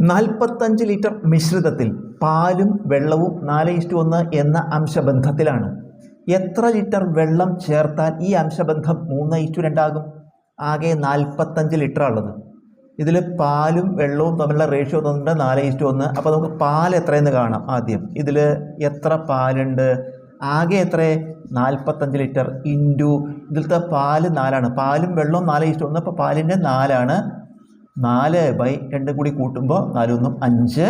നാൽപ്പത്തഞ്ച് ലിറ്റർ മിശ്രിതത്തിൽ പാലും വെള്ളവും നാല് ഇഷ്ടു ഒന്ന് എന്ന അംശബന്ധത്തിലാണ്. എത്ര ലിറ്റർ വെള്ളം ചേർത്താൽ ഈ അംശബന്ധം മൂന്ന് ഇഷ്ടു രണ്ടാകും ആകെ? നാൽപ്പത്തഞ്ച് ലിറ്റർ ഉള്ളത്. ഇതിൽ പാലും വെള്ളവും തമ്മിലുള്ള റേഷ്യോ തന്നിട്ട് നാല് ഇഷ്ടു ഒന്ന്. അപ്പോൾ നമുക്ക് പാൽ എത്രയെന്ന് കാണാം ആദ്യം. ഇതിൽ എത്ര പാലുണ്ട്? ആകെ എത്ര? നാൽപ്പത്തഞ്ച് ലിറ്റർ ഇന്റു ഇതിലത്തെ പാൽ നാലാണ്. പാലും വെള്ളവും നാല് ഇഷ്ടം ഒന്ന്. അപ്പോൾ പാലിന്റെ നാലാണ് നാല് ബൈ രണ്ടും കൂടി കൂട്ടുമ്പോൾ നാലൊന്നും അഞ്ച്.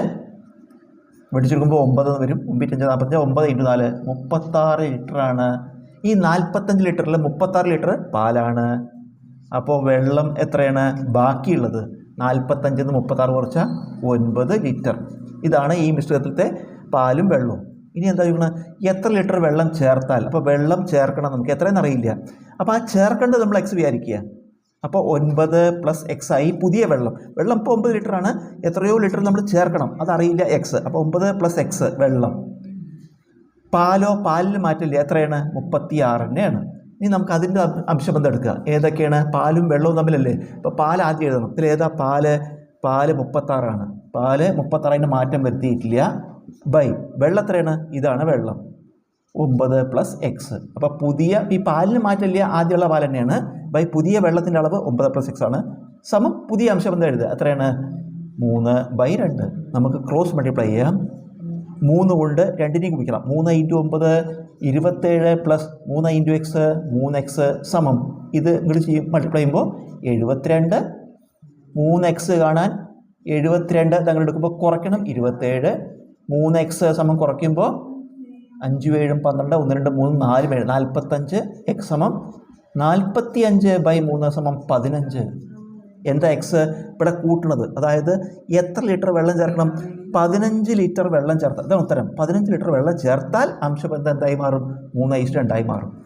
വെടിച്ചെടുക്കുമ്പോൾ ഒമ്പത് എന്ന് വരും. ഒമ്പത്തഞ്ച് നാൽപ്പത്തഞ്ച് ഒമ്പത് ഇന്റു നാല് മുപ്പത്താറ് ലിറ്ററാണ്. ഈ നാൽപ്പത്തഞ്ച് ലിറ്ററിൽ മുപ്പത്താറ് ലിറ്റർ പാലാണ്. അപ്പോൾ വെള്ളം എത്രയാണ്? ബാക്കിയുള്ളത്. നാൽപ്പത്തഞ്ചിൽ നിന്ന് മുപ്പത്താറ് കുറച്ച ഒൻപത് ലിറ്റർ. ഇതാണ് ഈ മിശ്രിതത്തിലത്തെ പാലും വെള്ളവും. ഇനി എന്താ ചോദിക്കുന്നത് എത്ര ലിറ്റർ വെള്ളം ചേർത്താൽ? അപ്പോൾ വെള്ളം ചേർക്കണം നമുക്ക് എത്രയെന്ന് അറിയില്ല. അപ്പോൾ ആ ചേർക്കേണ്ടത് നമ്മൾ എക്സ് വിചാരിക്കുക. അപ്പോൾ ഒൻപത് പ്ലസ് എക്സ് ആയി പുതിയ വെള്ളം. വെള്ളം ഇപ്പോൾ ഒമ്പത് ആണ്. എത്രയോ ലിറ്റർ നമ്മൾ ചേർക്കണം. അതറിയില്ല എക്സ് അപ്പോൾ ഒമ്പത് പ്ലസ് എക്സ് വെള്ളം. പാലോ പാലിൽ മാറ്റില്ല എത്രയാണ്? മുപ്പത്തി ആറ് തന്നെയാണ് ഇനി നമുക്ക് അതിന്റെ അംശബന്ധം എടുക്കുക. ഏതൊക്കെയാണ്? പാലും വെള്ളവും തമ്മിലല്ലേ? ഇപ്പോൾ പാൽ ആദ്യം എഴുതണം. ഇതിൽ ഏതാ? പാൽ. പാൽ മുപ്പത്താറാണ്. പാൽ മുപ്പത്താറിന് മാറ്റം വരുത്തിയിട്ടില്ല. ബൈ. വെള്ളം എത്രയാണ്? ഇതാണ് വെള്ളം. ഒമ്പത് പ്ലസ് എക്സ് അപ്പോൾ പുതിയ ഈ പാലിന് മാറ്റമില്ല ആദ്യമുള്ള പാൽ തന്നെയാണ്. ബൈ പുതിയ വെള്ളത്തിന്റെ അളവ് ഒമ്പത് പ്ലസ് എക്സ് ആണ്. സമം പുതിയ അംശബന്ധം എഴുതുക? എത്രയാണ്? മൂന്ന് ബൈ രണ്ട്. നമുക്ക് ക്രോസ് മൾട്ടിപ്ലൈ ചെയ്യാം. മൂന്ന് കൊണ്ട് രണ്ടിനെയും കുടിക്കണം മൂന്ന് ഇന്റു ഒമ്പത് ഇരുപത്തേഴ് പ്ലസ് മൂന്ന് ഇന്റു എക്സ് മൂന്ന് എക്സ് സമം. ഇത് ഇങ്ങോട്ട് ചെയ്യും മൾട്ടിപ്ലൈ ചെയ്യുമ്പോൾ എഴുപത്തിരണ്ട്. മൂന്ന് എക്സ് കാണാൻ എഴുപത്തിരണ്ട്. തങ്ങൾ എടുക്കുമ്പോൾ കുറയ്ക്കണം ഇരുപത്തേഴ്. മൂന്ന് എക്സ് സമം കുറയ്ക്കുമ്പോൾ അഞ്ചും ഏഴും പന്ത്രണ്ട് ഒന്ന് രണ്ട് മൂന്ന് നാല് ഏഴ് നാൽപ്പത്തഞ്ച് എക്സ് സമം നാൽപ്പത്തി അഞ്ച് ബൈ മൂന്ന് സമം പതിനഞ്ച്. എന്താ എക്സ് ഇവിടെ കൂട്ടണത് അതായത് എത്ര ലിറ്റർ വെള്ളം ചേർക്കണം? പതിനഞ്ച് ലിറ്റർ വെള്ളം ചേർത്താൽ അതാണ് ഉത്തരം. പതിനഞ്ച് ലിറ്റർ വെള്ളം ചേർത്താൽ അംശബന്ധം എന്തായി മാറും? മൂന്ന് ഐസ് രണ്ടായി മാറും.